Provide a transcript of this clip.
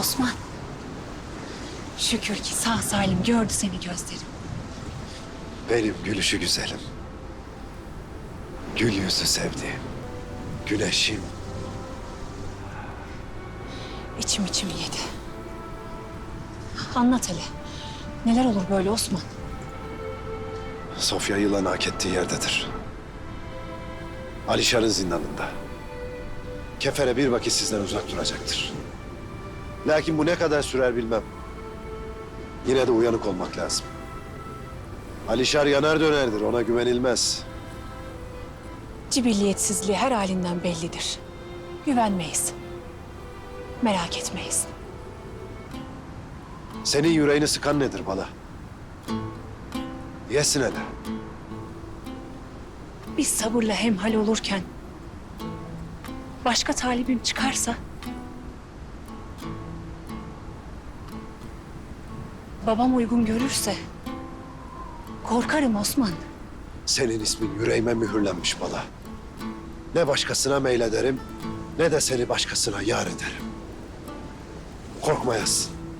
Osman. Şükür ki sağ salim gördü seni gözlerim. Benim gülüşü güzelim. Gül yüzü sevdiğim. Güneşim. İçim içim yedi. Anlat hele. Neler olur böyle Osman? Sofya yılanı hak ettiği yerdedir. Alişar'ın zindanında. Kefere bir vakit sizden uzak duracaktır. Lakin bu ne kadar sürer bilmem. Yine de uyanık olmak lazım. Alişar yanar dönerdir, ona güvenilmez. Cibilliyetsizliği her halinden bellidir. Güvenmeyiz. Merak etmeyiz. Senin yüreğini sıkan nedir bala? Yesin hele. Biz sabırla hemhal olurken başka talibim çıkarsa babam uygun görürse korkarım Osman. Senin ismin yüreğime mühürlenmiş bala. Ne başkasına meylederim, ne de seni başkasına yar ederim. Korkmayasın.